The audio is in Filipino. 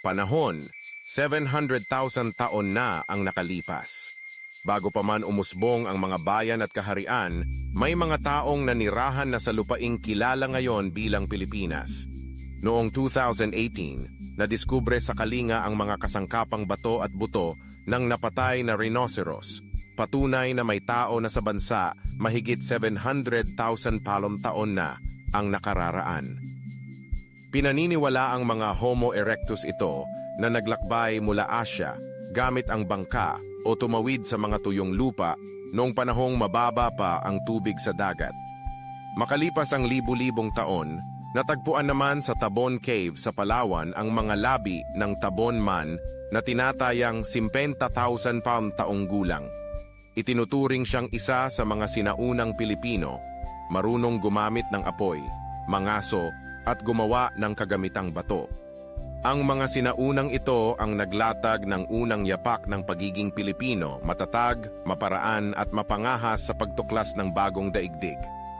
Panahon, 700,000 taon na ang nakalipas. Bago pa man umusbong ang mga bayan at kaharian, may mga taong nanirahan na sa lupaing kilala ngayon bilang Pilipinas. Noong 2018, nadiskubre sa Kalinga ang mga kasangkapang bato at buto ng napatay na rhinoceros. Patunay na may tao na sa bansa mahigit 700,000 palom taon na ang nakararaan. Pinaniniwala ang mga Homo erectus ito na naglakbay mula Asya gamit ang bangka o tumawid sa mga tuyong lupa noong panahong mababa pa ang tubig sa dagat. Makalipas ang libu-libong taon, natagpuan naman sa Tabon Cave sa Palawan ang mga labi ng Tabon Man na tinatayang 50,000 pound taong gulang. Itinuturing siyang isa sa mga sinaunang Pilipino, marunong gumamit ng apoy, mangaso at gumawa ng kagamitang bato. Ang mga sinaunang ito ang naglatag ng unang yapak ng pagiging Pilipino, matatag, maparaan at mapangahas sa pagtuklas ng bagong daigdig.